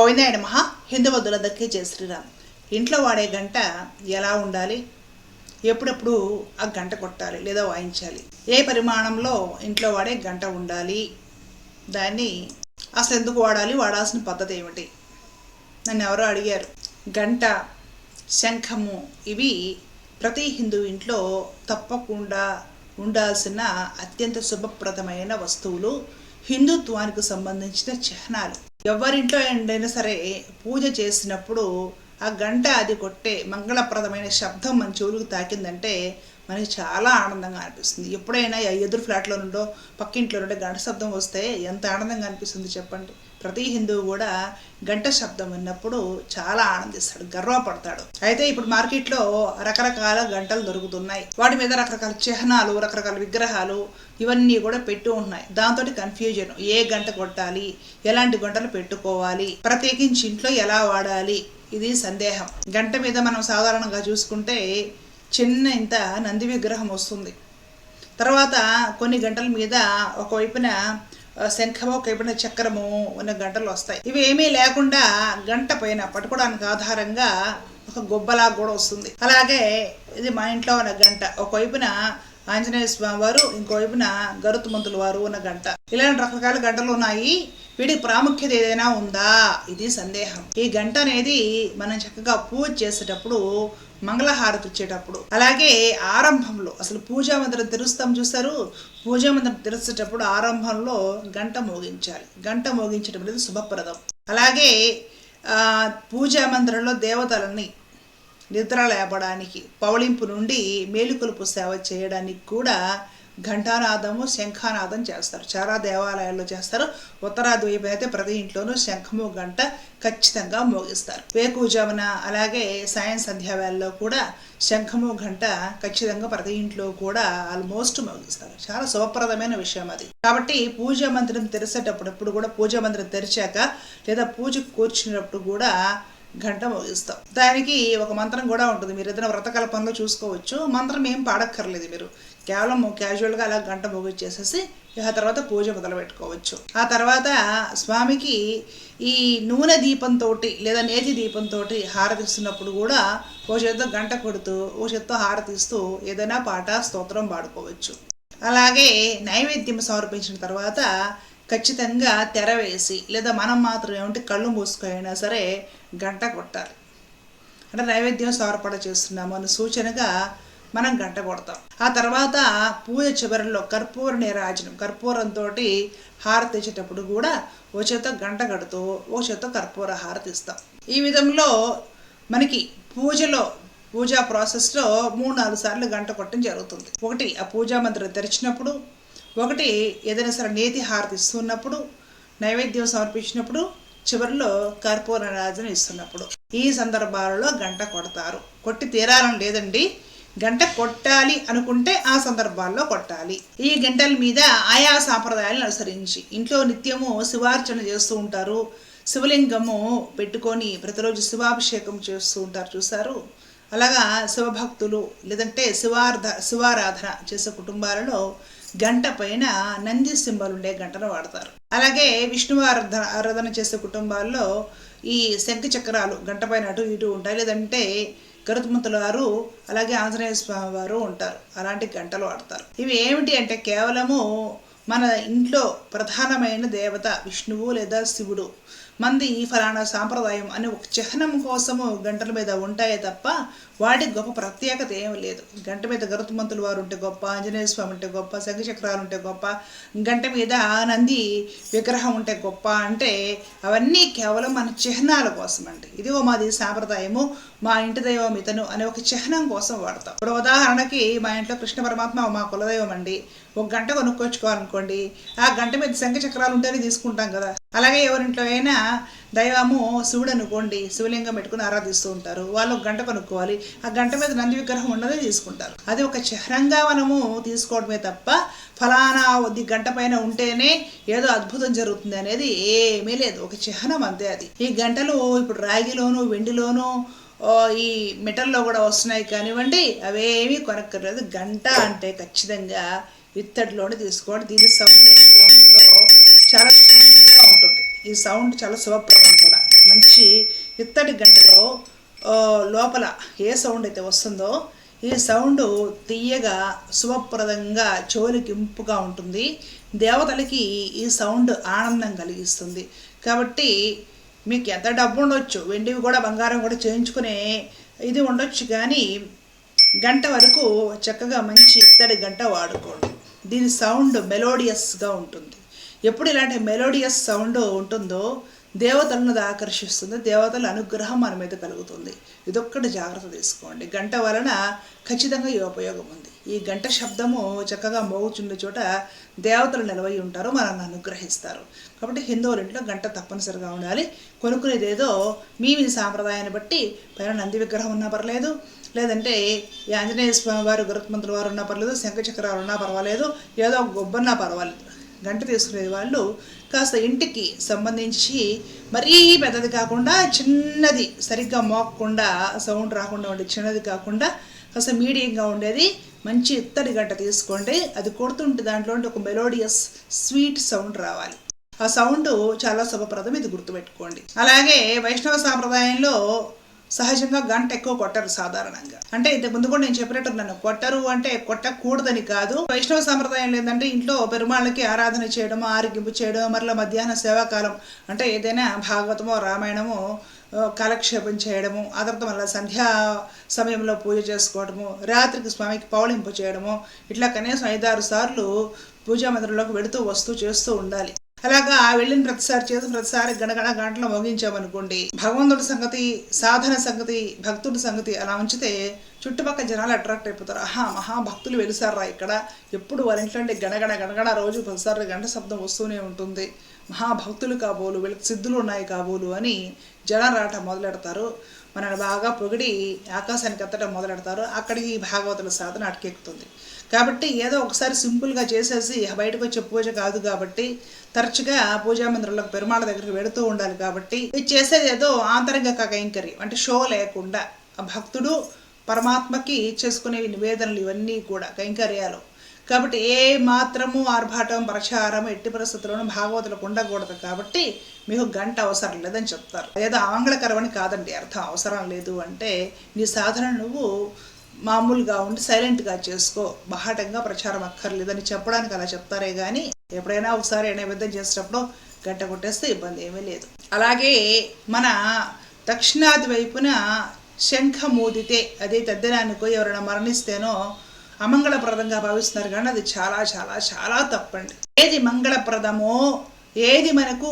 గోవిందాయ నమ హిందూ వద్దులందరికీ జయ శ్రీరామ్. ఇంట్లో వాడే గంట ఎలా ఉండాలి? ఎప్పుడెప్పుడు ఆ గంట కొట్టాలి లేదా వాయించాలి? ఏ పరిమాణంలో ఇంట్లో వాడే గంట ఉండాలి? దాన్ని అసలు ఎందుకు వాడాలి? వాడాల్సిన పద్ధతి ఏమిటి? నన్ను ఎవరో అడిగారు. గంట శంఖము ఇవి ప్రతి హిందూ ఇంట్లో తప్పకుండా ఉండాల్సిన అత్యంత శుభప్రదమైన వస్తువులు హిందుత్వానికి సంబంధించిన చిహ్నాలు. ఎవరింట్లో ఏంటైనా సరే పూజ చేసినప్పుడు ఆ గంట అది కొట్టే మంగళప్రదమైన శబ్దం మన చెవులకు తాకిందంటే మనకి చాలా ఆనందంగా అనిపిస్తుంది. ఎప్పుడైనా ఎదురు ఫ్లాట్లో నుండో పక్కింట్లో నుండో గంట శబ్దం వస్తే ఎంత ఆనందంగా అనిపిస్తుంది చెప్పండి. ప్రతి హిందువు కూడా గంట శబ్దం విన్నప్పుడు చాలా ఆనందిస్తాడు గర్వపడతాడు. అయితే ఇప్పుడు మార్కెట్లో రకరకాల గంటలు దొరుకుతున్నాయి. వాటి మీద రకరకాల చిహ్నాలు రకరకాల విగ్రహాలు ఇవన్నీ కూడా పెట్టి ఉన్నాయి దాంతో కన్ఫ్యూజన్ ఏ గంట కొట్టాలి? ఎలాంటి గంటలు పెట్టుకోవాలి? ప్రత్యేకించి ఇంట్లో ఎలా వాడాలి? ఇది సందేహం. గంట మీద మనం సాధారణంగా చూసుకుంటే చిన్న ఇంత నంది విగ్రహం వస్తుంది. తర్వాత కొన్ని గంటల మీద ఒకవైపున శంఖము ఒకవైపున చక్రము ఉన్న గంటలు వస్తాయి. ఇవి ఏమీ లేకుండా గంట పైన పట్టుకోవడానికి ఆధారంగా ఒక గొబ్బలా కూడా వస్తుంది. అలాగే ఇది మా ఇంట్లో ఉన్న గంట. ఒకవైపున ఆంజనేయ స్వామి వారు ఇంకోవైపున గరుత్మంతుల వారు ఉన్న గంట. ఇలాంటి రకరకాల గంటలు ఉన్నాయి. వీటికి ప్రాముఖ్యత ఏదైనా ఉందా? ఇది సందేహం. ఈ గంట అనేది మనం చక్కగా పూజ చేసేటప్పుడు మంగళహారతి ఇచ్చేటప్పుడు అలాగే ఆరంభంలో అసలు పూజా మందిరం తెరుస్తాం చూస్తారు పూజా మందిరం తెరిచేటప్పుడు ఆరంభంలో గంట మోగించాలి. గంట మోగించడం అనేది శుభప్రదం. అలాగే పూజా మందిరంలో దేవతలని నిద్ర లేపడానికి పవళింపు నుండి మేలుకొలుపు సేవ చేయడానికి కూడా ఘంటానాదము శంఖానాదం చేస్తారు. చాలా దేవాలయాల్లో చేస్తారు. ఉత్తరాదివైపు అయితే ప్రతి ఇంట్లోనూ శంఖము గంట ఖచ్చితంగా మోగిస్తారు. వేకుజమున అలాగే సాయం సంధ్యావేళలో కూడా శంఖము గంట ఖచ్చితంగా ప్రతి ఇంట్లో కూడా ఆల్మోస్ట్ మోగిస్తారు. చాలా శుభప్రదమైన విషయం అది. కాబట్టి పూజా మందిరం తెరిచేటప్పుడు కూడా పూజా మందిరం తెరిచాక లేదా పూజకు కూర్చున్నప్పుడు కూడా గంట మోగిస్తాం. దానికి ఒక మంత్రం కూడా ఉంటుంది. మీరు ఏదైనా వ్రతకల్పంలో చూసుకోవచ్చు. మంత్రం ఏం పాడక్కర్లేదు మీరు. కేవలం క్యాజువల్గా అలా గంట మోగిచ్చేసేసి ఆ తర్వాత పూజ మొదలు పెట్టుకోవచ్చు ఆ తర్వాత స్వామికి ఈ నూనె దీపంతో లేదా నేతి దీపంతో హారతిస్తున్నప్పుడు కూడా ఓ చేత్తో గంట కొడుతూ ఓ చేత్తో హారతిస్తూ ఏదైనా పాట స్తోత్రం పాడుకోవచ్చు. అలాగే నైవేద్యం సమర్పించిన తర్వాత ఖచ్చితంగా తెర వేసి లేదా మనం మాత్రం ఏమంటే కళ్ళు మూసుకొని సరే గంట కొట్టాలి. అంటే నైవేద్యం సమర్పణ చేస్తున్నాము అన్న సూచనగా మనం గంట కొడతాం. ఆ తర్వాత పూజ చివరిలో కర్పూర నీరాజనం కర్పూరంతో హారతి ఇచ్చేటప్పుడు కూడా ఓ చేత గంట కడుతూ ఓ చేత కర్పూర హారతి ఇస్తాం ఈ విధంలో మనకి పూజలో పూజా ప్రాసెస్లో మూడు నాలుగు సార్లు గంట కొట్టడం జరుగుతుంది. ఒకటి ఆ పూజా మందిరం తెరిచినప్పుడు ఒకటి ఏదైనా సరే నేతి హారతి ఇస్తున్నప్పుడు నైవేద్యం సమర్పించినప్పుడు చివరిలో కర్పూర రాజన ఇస్తున్నప్పుడు. ఈ సందర్భాలలో గంట కొడతారు. కొట్టి తీరాలని లేదండి. గంట కొట్టాలి అనుకుంటే ఆ సందర్భాల్లో కొట్టాలి. ఈ గంటల మీద ఆయా సాంప్రదాయాలను అనుసరించి ఇంట్లో నిత్యము శివార్చన చేస్తూ ఉంటారు. శివలింగము పెట్టుకొని ప్రతిరోజు శివాభిషేకం చేస్తూ ఉంటారు చూసారు అలాగా శివభక్తులు లేదంటే శివార్థ శివారాధన చేసే కుటుంబాలలో గంట పైన నంది సింబల్ ఉండే గంటను వాడతారు. అలాగే విష్ణువు ఆరాధన ఆరాధన చేసే కుటుంబాల్లో ఈ శంఖ చక్రాలు గంట పైన అటు ఇటు ఉంటాయి. లేదంటే గరుత్మంతుల వారు అలాగే ఆంజనేయ స్వామి వారు ఉంటారు. అలాంటి గంటలు వాడతారు. ఇవి ఏమిటి అంటే కేవలము మన ఇంట్లో ప్రధానమైన దేవత విష్ణువు లేదా శివుడు. మంది ఈ ఫలానా సాంప్రదాయం అనే ఒక చిహ్నం కోసము గంటల మీద ఉంటాయే తప్ప వాటికి గొప్ప ప్రత్యేకత ఏమి లేదు. గంట మీద గరుత్మంతులు వారు ఉంటే గొప్ప ఆంజనేయ స్వామి ఉంటే గొప్ప శంఖచక్రాలు ఉంటే గొప్ప గంట మీద నంది విగ్రహం ఉంటే గొప్ప అంటే అవన్నీ కేవలం మన చిహ్నాల కోసం అండి ఇదిగో మాది సాంప్రదాయము మా ఇంటి దైవం ఇతను అనే ఒక చిహ్నం కోసం వాడతాం. ఇప్పుడు ఉదాహరణకి మా ఇంట్లో కృష్ణ పరమాత్మ మా కులదైవం అండి. ఒక గంట కొనుక్కొచ్చుకోవాలనుకోండి ఆ గంట మీద శంఖచక్రాలు ఉంటేనే తీసుకుంటాం కదా. అలాగే ఎవరింట్లో అయినా దైవము శివుడు అనుకోండి శివలింగం పెట్టుకుని ఆరాధిస్తూ ఉంటారు. వాళ్ళు గంట కొనుక్కోవాలి ఆ గంట మీద నంది విగ్రహం ఉన్నదే తీసుకుంటారు. అది ఒక చిహ్నంగా మనము తీసుకోవడమే తప్ప ఫలానా ఇది గంట పైన ఉంటేనే ఏదో అద్భుతం జరుగుతుంది అనేది ఏమీ లేదు. ఒక చిహ్నం అంతే అది. ఈ గంటలు ఇప్పుడు రాగిలోను వెండిలోను ఈ మెటల్లో కూడా వస్తున్నాయి కానివ్వండి అవేమీ కొనక్కర్లేదు. గంట అంటే ఖచ్చితంగా ఇత్తడిలోనే తీసుకోండి దీని సౌండ్ ఉంటుందో చాలా ఈ సౌండ్ చాలా శుభప్రదం కూడా. మంచి ఇత్తడి గంటలో లోపల ఏ సౌండ్ అయితే వస్తుందో ఈ సౌండ్ తీయగా శుభప్రదంగా చెవులకి ఇంపుగా ఉంటుంది. దేవతలకి ఈ సౌండ్ ఆనందం కలిగిస్తుంది. కాబట్టి మీకు ఎంత డబ్బు ఉండొచ్చు వెండివి కూడా బంగారం కూడా చేయించుకునే ఇది ఉండొచ్చు కానీ గంట వరకు చక్కగా మంచి ఇత్తడి గంట వాడుకోండి. దీని సౌండ్ మెలోడియస్గా ఉంటుంది. ఎప్పుడు ఇలాంటి మెలోడియస్ సౌండ్ ఉంటుందో దేవతలను అది ఆకర్షిస్తుంది దేవతల అనుగ్రహం మన మీద కలుగుతుంది. ఇదొక్కటి జాగ్రత్త తీసుకోండి. గంట వలన ఖచ్చితంగా ఈ ఉపయోగం ఉంది. ఈ గంట శబ్దము చక్కగా మోగుచుండే చోట దేవతలు నిలవై ఉంటారు మనల్ని అనుగ్రహిస్తారు. కాబట్టి హిందువుల ఇంట్లో గంట తప్పనిసరిగా ఉండాలి. కొనుక్కునేది ఏదో మీ మీ సాంప్రదాయాన్ని బట్టి పైన నంది విగ్రహం ఉన్నా పర్లేదు లేదంటే ఈ ఆంజనేయ స్వామి వారు గరుత్మంతుల వారు ఉన్నా పర్లేదు శంఖచక్రాలు ఉన్నా పర్వాలేదు ఏదో ఒక గొబ్బన్నా పర్వాలేదు. గంట తీసుకునే వాళ్ళు కాస్త ఇంటికి సంబంధించి మరీ పెద్దది కాకుండా చిన్నది సరిగ్గా మోకకుండా సౌండ్ రాకుండా ఉండే చిన్నది కాకుండా కాస్త మీడియంగా ఉండేది. మంచి ఇత్తడి గంట తీసుకోండి. అది కొడుతుంటే దాంట్లో ఉంటే ఒక మెలోడియస్ స్వీట్ సౌండ్ రావాలి. ఆ సౌండ్ చాలా శుభప్రదం ఇది గుర్తుపెట్టుకోండి. అలాగే వైష్ణవ సాంప్రదాయంలో సహజంగా గంట ఎక్కువ కొట్టరు సాధారణంగా. అంటే ఇంతకు ముందు కూడా నేను చెప్పినట్టున్నాను కొట్టరు అంటే కొట్టకూడదని కాదు. వైష్ణవ సాంప్రదాయం ఏంటంటే ఇంట్లో పెరుమాళ్ళకి ఆరాధన చేయడము ఆరోగ్యము చేయడం మరలా మధ్యాహ్న సేవాకాలం అంటే ఏదైనా భాగవతమో రామాయణమో కాలక్షేపం చేయడము ఆ తర్వాత మళ్ళీ సంధ్యా సమయంలో పూజ చేసుకోవడము రాత్రికి స్వామికి పౌళింపు చేయడము ఇట్లా కనీసం ఐదారు సార్లు పూజా మందిరంలోకి వెళుతూ వస్తూ చేస్తూ ఉండాలి. అలాగా వెళ్ళిన ప్రతిసారి చేసిన ప్రతిసారి గణగణ గంటలు మోగించామనుకోండి భగవంతుడి సంగతి సాధన సంగతి భక్తుడి సంగతి అలా ఉంచితే చుట్టుపక్కల జనాలు అట్రాక్ట్ అయిపోతారు. ఆహా మహాభక్తులు వెలుసారా ఇక్కడ? ఎప్పుడు వాళ్ళ ఇంట్లో ఉండే గణగణ గణగణ రోజు ప్రతిసారి గంట శబ్దం వస్తూనే ఉంటుంది. మహాభక్తులు కాబోలు వీళ్ళకి సిద్ధులు ఉన్నాయి కాబోలు అని జనాలు రావటం మొదలెడతారు. మనల్ని బాగా పొగిడి ఆకాశానికి ఎత్తడం మొదలెడతారు. అక్కడికి భాగవతుల సాధన అటకెక్కుతుంది. కాబట్టి ఏదో ఒకసారి సింపుల్గా చేసేసి బయటకు వచ్చే పూజ కాదు కాబట్టి తరచుగా పూజా మందిరంలోకి పెరుమాళ దగ్గరికి వెళుతూ ఉండాలి కాబట్టి ఇది చేసేది ఏదో ఆంతరంగ కైంకర్యం అంటే షో లేకుండా. ఆ భక్తుడు పరమాత్మకి చేసుకునే నివేదనలు ఇవన్నీ కూడా కైంకర్యాలు. కాబట్టి ఏ మాత్రము ఆర్భాటం ప్రచారం ఎట్టి పరిస్థితుల్లోనూ భాగవతులకు ఉండకూడదు కాబట్టి మీకు గంట అవసరం లేదని చెప్తారు. ఏదో ఆంగ్లకరమని కాదండి అర్థం అవసరం లేదు అంటే నీ సాధన నువ్వు మామూలుగా ఉండి సైలెంట్గా చేసుకో. బహాటంగా ప్రచారం అక్కర్లేదని చెప్పడానికి అలా చెప్తారే కానీ ఎప్పుడైనా ఒకసారి నైవేద్యం చేసేటప్పుడు గంట కొట్టేస్తే ఇబ్బంది ఏమీ లేదు. అలాగే మన దక్షిణాది వైపున శంఖమూదితే అదే తద్దినానికో ఎవరైనా మరణిస్తేనో అమంగళప్రదంగా భావిస్తున్నారు కానీ అది చాలా చాలా చాలా తప్పండి. ఏది మంగళప్రదమో ఏది మనకు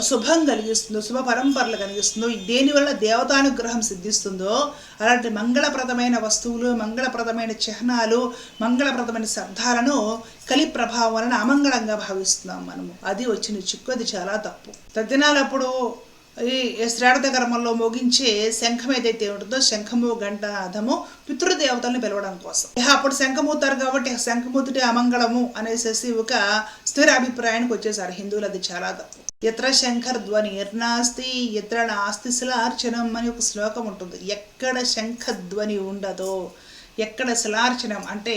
శుభం కలిగిస్తుందో శుభ పరంపరలు కలిగిస్తుందో దేనివల్ల దేవతానుగ్రహం సిద్ధిస్తుందో అలాంటి మంగళప్రదమైన వస్తువులు మంగళప్రదమైన చిహ్నాలు మంగళప్రదమైన శబ్దాలను కలి ప్రభావం వలన అమంగళంగా భావిస్తున్నాం మనము. అది వచ్చిన చిక్కు అది చాలా తప్పు. తద్దినాలప్పుడు ఈ శ్రాద్ధ కర్మంలో మోగించే శంఖం ఏదైతే ఉంటుందో శంఖము గంట అధము పితృదేవతల్ని పిలవడం కోసం. అప్పుడు శంఖమూతారు కాబట్టి శంఖమూతుటే అమంగళము అనేసి ఒక స్థిర అభిప్రాయానికి వచ్చేసారు హిందువులు. అది చాలా తప్పు. ఎత్ర శంఖర్ ధ్వని ఎర్నాస్తి ఎత్ర నాస్తి శిలార్చనం అని ఒక శ్లోకం ఉంటుంది. ఎక్కడ శంఖధ్వని ఉండదో ఎక్కడ శిలార్చనం అంటే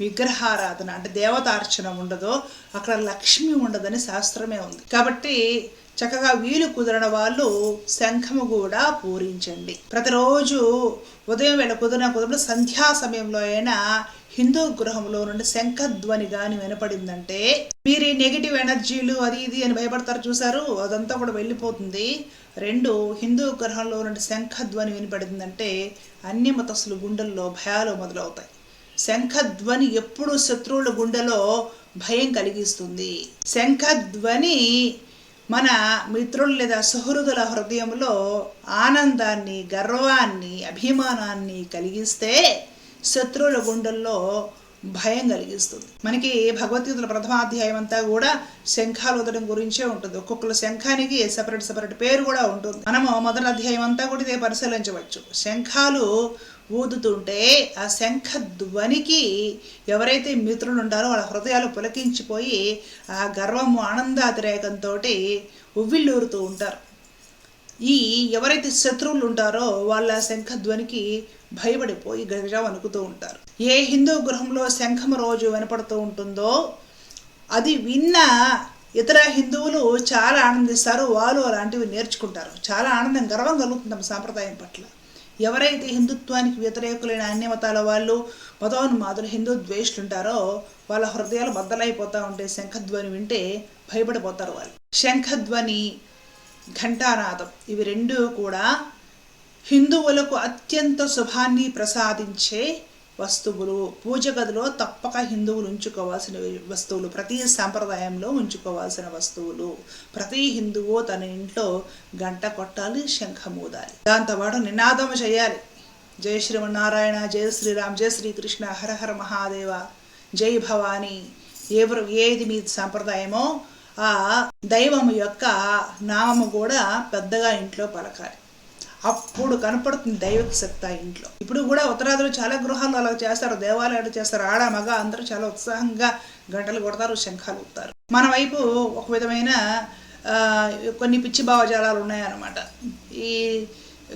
విగ్రహారాధన అంటే దేవతార్చనం ఉండదో అక్కడ లక్ష్మి ఉండదని శాస్త్రమే ఉంది. కాబట్టి చక్కగా వీలు కుదరని వాళ్ళు శంఖము కూడా పూరించండి. ప్రతిరోజు ఉదయం వేళ కుదిరిన కుదిరిన సంధ్యా సమయంలో అయినా హిందూ గృహంలో నుండి శంఖధ్వని కానీ వినపడిందంటే మీరు ఈ నెగిటివ్ ఎనర్జీలు అది ఇది అని భయపడతారు చూసారు అదంతా కూడా వెళ్ళిపోతుంది. రెండు హిందూ గ్రహంలో నుండి శంఖధ్వని వినపడిందంటే అన్ని మతస్సులు గుండెల్లో భయాలు మొదలవుతాయి. శంఖధ్వని ఎప్పుడు శత్రువుల గుండెలో భయం కలిగిస్తుంది. శంఖధ్వని మన మిత్రులు లేదా సుహృదుల హృదయంలో ఆనందాన్ని గర్వాన్ని అభిమానాన్ని కలిగిస్తే శత్రువుల గుండెల్లో భయం కలిగిస్తుంది. మనకి భగవద్గీతల ప్రథమాధ్యాయం అంతా కూడా శంఖాలు వదడం గురించే ఉంటుంది. ఒక్కొక్కరు శంఖానికి సపరేట్ సపరేట్ పేరు కూడా ఉంటుంది. మనము మొదటి అధ్యాయం అంతా కూడా ఇదే పరిశీలించవచ్చు. శంఖాలు ఊదుతుంటే ఆ శంఖ ధ్వనికి ఎవరైతే మిత్రులు ఉంటారో వాళ్ళ హృదయాలు పులకించిపోయి ఆ గర్వము ఆనందాతిరేకంతో ఉవ్విళ్ళూరుతూ ఉంటారు. ఈ ఎవరైతే శత్రువులు ఉంటారో వాళ్ళ శంఖ ధ్వనికి భయపడిపోయి గజ వణుకుతూ ఉంటారు. ఏ హిందూ గృహంలో శంఖము రోజు వినపడుతూ ఉంటుందో అది విన్న ఇతర హిందువులు చాలా ఆనందిస్తారు. వాళ్ళు అలాంటివి నేర్చుకుంటారు. చాలా ఆనందం గర్వం కలుగుతుంది తమ సాంప్రదాయం పట్ల. ఎవరైతే హిందుత్వానికి వ్యతిరేకులైన అన్ని మతాల వాళ్ళు మతోన్మాదులు హిందూ ద్వేషులు ఉంటారో వాళ్ళ హృదయాలు బద్దలైపోతూ ఉంటే శంఖధ్వని వింటే భయపడిపోతారు వాళ్ళు. శంఖధ్వని ఘంటానాదం ఇవి రెండు కూడా హిందువులకు అత్యంత శుభాన్ని ప్రసాదించే వస్తువులు. పూజ గదిలో తప్పక హిందువులు ఉంచుకోవాల్సిన వస్తువులు. ప్రతి సాంప్రదాయంలో ఉంచుకోవాల్సిన వస్తువులు. ప్రతి హిందువు తన ఇంట్లో గంట కొట్టాలి శంఖం ఊదాలి. దాంతోపాటు నినాదం చేయాలి. జై శ్రీమన్నారాయణ జయ శ్రీరామ్ జయ శ్రీకృష్ణ హరహర మహాదేవ జై భవానీ. ఎవరు ఏది మీ సాంప్రదాయమో ఆ దైవము యొక్క నామము కూడా పెద్దగా ఇంట్లో పలకాలి. అప్పుడు కనపడుతుంది దైవిక శక్తి ఇంట్లో. ఇప్పుడు కూడా ఉత్తరాదిలో చాలా గృహాలు అలా చేస్తారు దేవాలయాలు చేస్తారు. ఆడ మగ అందరూ చాలా ఉత్సాహంగా గంటలు కొడతారు శంఖాలు ఊపుతారు. మన వైపు ఒక విధమైన కొన్ని పిచ్చి భావజాలాలు ఉన్నాయన్నమాట. ఈ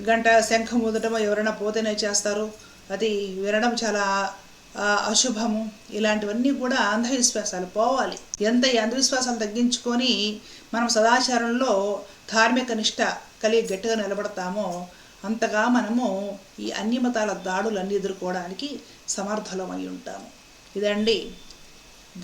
గంట శంఖం ఊదటం ఎవరైనా పోతేనే చేస్తారు. అది వినడం చాలా అశుభము. ఇలాంటివన్నీ కూడా అంధవిశ్వాసాలు పోవాలి. ఎంత ఈ అంధవిశ్వాసాలు తగ్గించుకొని మనం సదాచారంలో ధార్మిక నిష్ట కలిగి గట్టిగా నిలబడతామో అంతగా మనము ఈ అన్ని మతాల దాడులన్నీ ఎదుర్కోవడానికి సమర్థులమై ఉంటాము. ఇదండి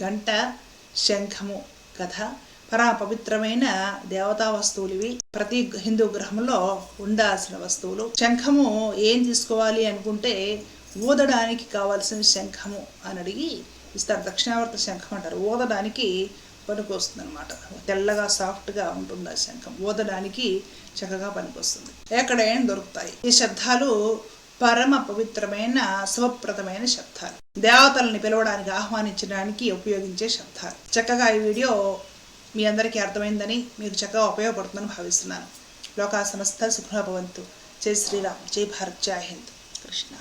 గంట శంఖము కథ. పరా పవిత్రమైన దేవతా వస్తువులు ఇవి ప్రతి హిందూ గ్రహంలో ఉండాల్సిన వస్తువులు. శంఖము ఏం తీసుకోవాలి అనుకుంటే ఊదడానికి కావాల్సిన శంఖము అని అడిగి ఇస్తారు. దక్షిణావర్త శంఖం అంటారు. ఊదడానికి పనికొస్తుంది అనమాట తెల్లగా సాఫ్ట్గా ఉంటుంది ఆ శంఖం. ఊదడానికి చక్కగా పనికొస్తుంది. ఎక్కడైనా దొరుకుతాయి? ఈ శబ్దాలు పరమ పవిత్రమైన శుభప్రదమైన శబ్దాలు. దేవతల్ని పిలవడానికి ఆహ్వానించడానికి ఉపయోగించే శబ్దాలు. చక్కగా ఈ వీడియో మీ అందరికీ అర్థమైందని మీకు చక్కగా ఉపయోగపడుతుందని భావిస్తున్నాను. లోకా సమస్త సుఖభవంతు జై శ్రీరామ్. జై భారత్. జై హింద్. కృష్ణ